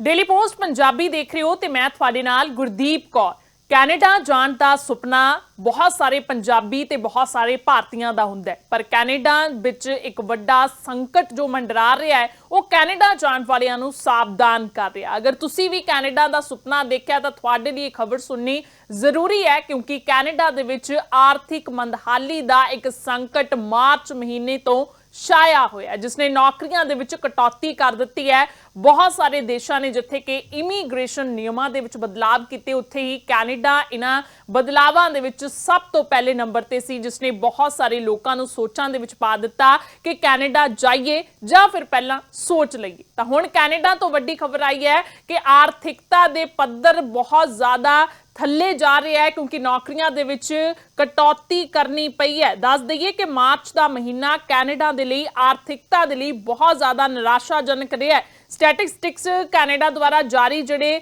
Daily post Punjabi ਦੇਖ ਰਹੇ ਹੋ ਤੇ ਮੈਂ ਤੁਹਾਡੇ ਨਾਲ ਗੁਰਦੀਪ ਕੌਰ। ਕੈਨੇਡਾ ਜਾਣ ਦਾ ਸੁਪਨਾ ਬਹੁਤ ਸਾਰੇ ਪੰਜਾਬੀ ਤੇ ਬਹੁਤ ਸਾਰੇ ਭਾਰਤੀਆਂ ਦਾ ਹੁੰਦਾ ਹੈ। ਪਰ ਕੈਨੇਡਾ ਵਿੱਚ ਇੱਕ ਵੱਡਾ ਸੰਕਟ ਜੋ ਮੰਡਰਾ ਰਿਹਾ ਹੈ, ਉਹ ਕੈਨੇਡਾ ਜਾਣ ਵਾਲਿਆਂ ਨੂੰ ਸਾਵਧਾਨ ਕਰ ਰਿਹਾ ਅਗਰ ਤੁਸੀਂ ਵੀ ਕੈਨੇਡਾ ਦਾ ਸੁਪਨਾ ਦੇਖਿਆ ਤਾਂ ਤੁਹਾਡੇ ਲਈ ਇਹ ਖਬਰ ਸੁਣਨੀ ਜ਼ਰੂਰੀ ਹੈ, ਕਿਉਂਕਿ ਕੈਨੇਡਾ ਦੇ ਵਿੱਚ ਆਰਥਿਕ ਮੰਦਹਾਲੀ ਦਾ ਇੱਕ ਸੰਕਟ ਮਾਰਚ ਮਹੀਨੇ ਤੋਂ ਛਾਇਆ ਹੋਇਆ ਜਿਸ ਨੇ ਨੌਕਰੀਆਂ ਦੇ ਵਿੱਚ ਕਟੌਤੀ ਕਰ ਦਿੱਤੀ ਹੈ। ਬਹੁਤ ਸਾਰੇ ਦੇਸ਼ਾਂ ਨੇ ਜਿੱਥੇ ਕਿ ਇਮੀਗ੍ਰੇਸ਼ਨ ਨਿਯਮਾਂ ਦੇ ਵਿੱਚ ਬਦਲਾਅ ਕੀਤੇ, ਉੱਥੇ ਹੀ ਕੈਨੇਡਾ ਇਹਨਾਂ ਬਦਲਾਵਾਂ ਦੇ ਵਿੱਚ ਸਭ ਤੋਂ ਪਹਿਲੇ ਨੰਬਰ ਤੇ ਸੀ ਜਿਸ ਨੇ ਬਹੁਤ ਸਾਰੇ ਲੋਕਾਂ ਨੂੰ ਸੋਚਾਂ ਦੇ ਵਿੱਚ ਪਾ ਦਿੱਤਾ ਕਿ ਕੈਨੇਡਾ ਜਾਈਏ ਜਾਂ ਫਿਰ ਪਹਿਲਾਂ ਸੋਚ ਲਈਏ। ਤਾਂ ਹੁਣ ਕੈਨੇਡਾ ਤੋਂ ਵੱਡੀ ਖਬਰ ਆਈ ਹੈ ਕਿ ਆਰਥਿਕਤਾ ਦੇ ਪੱਧਰ ਬਹੁਤ ਜ਼ਿਆਦਾ ਥੱਲੇ ਜਾ ਰਿਹਾ ਹੈ ਕਿਉਂਕਿ ਨੌਕਰੀਆਂ ਦੇ ਵਿੱਚ ਕਟੌਤੀ ਕਰਨੀ ਪਈ ਹੈ। ਦੱਸ ਦਈਏ ਕਿ ਮਾਰਚ ਦਾ ਮਹੀਨਾ ਕੈਨੇਡਾ ਦੇ ਲਈ ਆਰਥਿਕਤਾ ਦੇ ਲਈ ਬਹੁਤ ਜ਼ਿਆਦਾ ਨਿਰਾਸ਼ਾਜਨਕ ਰਿਹਾ ਹੈ। ਸਟੈਟਿਸਟਿਕਸ ਕੈਨੇਡਾ ਦੁਆਰਾ ਜਾਰੀ ਜਿਹੜੇ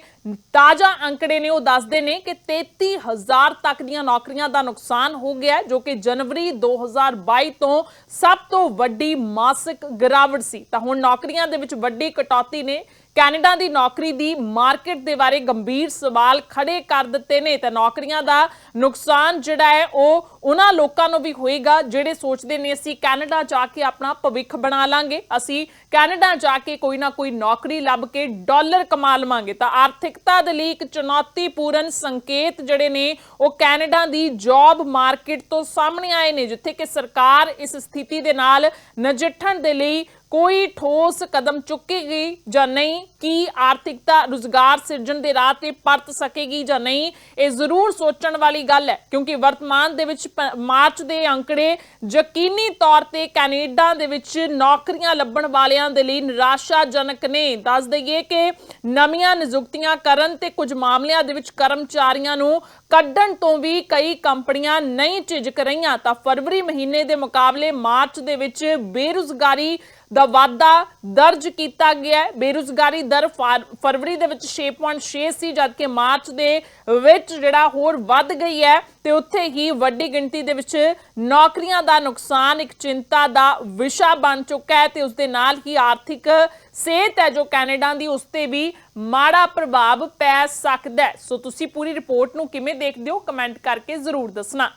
ਤਾਜ਼ਾ ਅੰਕੜੇ ਨੇ, ਉਹ ਦੱਸਦੇ ਨੇ ਕਿ 33000 ਤੱਕ ਦੀਆਂ ਨੌਕਰੀਆਂ ਦਾ ਨੁਕਸਾਨ ਹੋ ਗਿਆ ਜੋ ਕਿ ਜਨਵਰੀ 2022 ਤੋਂ ਸਭ ਤੋਂ ਵੱਡੀ ਮਾਸਿਕ ਗਿਰਾਵਟ ਸੀ। ਤਾਂ ਹੁਣ ਨੌਕਰੀਆਂ ਦੇ ਵਿੱਚ ਵੱਡੀ ਕਟੌਤੀ ਨੇ। ਕੈਨੇਡਾ ਦੀ ਨੌਕਰੀ ਦੀ ਮਾਰਕੀਟ ਦੇ ਬਾਰੇ ਗੰਭੀਰ ਸਵਾਲ ਖੜੇ ਕਰ ਦਿੱਤੇ ਨੇ। ਤਾਂ ਨੌਕਰੀਆਂ ਦਾ ਨੁਕਸਾਨ ਜਿਹੜਾ ਹੈ, ਉਹ ਉਹਨਾਂ ਲੋਕਾਂ ਨੂੰ ਵੀ ਹੋਏਗਾ, ਜਿਹੜੇ ਸੋਚਦੇ ਨੇ, ਅਸੀਂ ਕੈਨੇਡਾ ਜਾ ਕੇ ਆਪਣਾ ਭਵਿੱਖ ਬਣਾ ਲਾਂਗੇ। ਅਸੀਂ ਕੈਨੇਡਾ ਜਾ ਕੇ ਕੋਈ ਨਾ ਕੋਈ ਨੌਕਰੀ ਲੱਭ ਕੇ ਡਾਲਰ ਕਮਾ ਲਵਾਂਗੇ ਤਾਂ ਆਰਥਿਕਤਾ ਦੇ ਲਈ ਇੱਕ ਚੁਣੌਤੀਪੂਰਨ ਸੰਕੇਤ ਜਿਹੜੇ ਨੇ ਉਹ ਕੈਨੇਡਾ ਦੀ ਜੌਬ ਮਾਰਕੀਟ ਤੋਂ ਸਾਹਮਣੇ ਆਏ ਨੇ, ਜਿੱਥੇ ਕਿ ਸਰਕਾਰ ਇਸ ਸਥਿਤੀ ਦੇ ਨਾਲ ਨਜਿੱਠਣ ਦੇ ਲਈ ਕੋਈ ਠੋਸ ਕਦਮ ਚੁੱਕੇਗੀ ਜਾਂ ਨਹੀਂ? ਕੀ ਆਰਥਿਕਤਾ ਰੁਜ਼ਗਾਰ ਸਿਰਜਣ ਦੇ ਰਾਹ ਤੇ ਪਰਤ ਸਕੇਗੀ ਜਾਂ ਨਹੀਂ? ਇਹ ਜ਼ਰੂਰ ਸੋਚਣ ਵਾਲੀ ਗੱਲ ਹੈ, ਕਿਉਂਕਿ ਵਰਤਮਾਨ ਦੇ ਵਿੱਚ ਮਾਰਚ ਦੇ ਅੰਕੜੇ ਯਕੀਨੀ ਤੌਰ ਤੇ ਕੈਨੇਡਾ ਦੇ ਵਿੱਚ ਨੌਕਰੀਆਂ ਲੱਭਣ ਵਾਲਿਆਂ ਦੇ ਲਈ ਨਿਰਾਸ਼ਾਜਨਕ ਨੇ। ਦੱਸ ਦਈਏ ਕਿ ਨਵੀਆਂ ਨਿਯੁਕਤੀਆਂ ਕਰਨ ਤੇ ਕੁਝ ਮਾਮਲਿਆਂ ਦੇ ਵਿੱਚ ਕਰਮਚਾਰੀਆਂ ਨੂੰ ਕੱਢਣ ਤੋਂ ਵੀ ਕਈ ਕੰਪਨੀਆਂ ਨਹੀਂ ਝਿਜਕ ਰਹੀਆਂ, ਤਾਂ ਫਰਵਰੀ ਮਹੀਨੇ ਦੇ ਮੁਕਾਬਲੇ ਮਾਰਚ ਦੇ ਵਿੱਚ ਬੇਰੁਜ਼ਗਾਰੀ ਦਾ ਵਾਧਾ ਦਰਜ ਕੀਤਾ ਗਿਆ ਹੈ। ਬੇਰੁਜ਼ਗਾਰੀ ਦਰ ਫਰ- ਫਰਵਰੀ ਦੇ ਵਿੱਚ 6.6 ਸੀ, ਜਦਕਿ ਮਾਰਚ ਦੇ ਵਿੱਚ ਜਿਹੜਾ ਹੋਰ ਵੱਧ ਗਈ ਹੈ ਤੇ ਉੱਥੇ ਹੀ ਵੱਡੀ ਗਿਣਤੀ ਦੇ ਵਿੱਚ ਨੌਕਰੀਆਂ ਦਾ ਨੁਕਸਾਨ, ਇੱਕ ਚਿੰਤਾ ਦਾ ਵਿਸ਼ਾ ਬਣ ਚੁੱਕਾ ਹੈ ਤੇ ਉਸ ਦੇ ਨਾਲ ਹੀ ਆਰਥਿਕ ਸਿਹਤ ਹੈ, ਜੋ ਕੈਨੇਡਾ ਦੀ ਉਸ ਤੇ ਵੀ ਮਾੜਾ ਪ੍ਰਭਾਵ ਪੈ ਸਕਦਾ ਹੈ। ਸੋ ਤੁਸੀਂ ਪੂਰੀ ਰਿਪੋਰਟ ਨੂੰ ਕਿਵੇਂ ਦੇਖਦੇ ਹੋ? ਕਮੈਂਟ ਕਰਕੇ ਜ਼ਰੂਰ ਦੱਸਣਾ।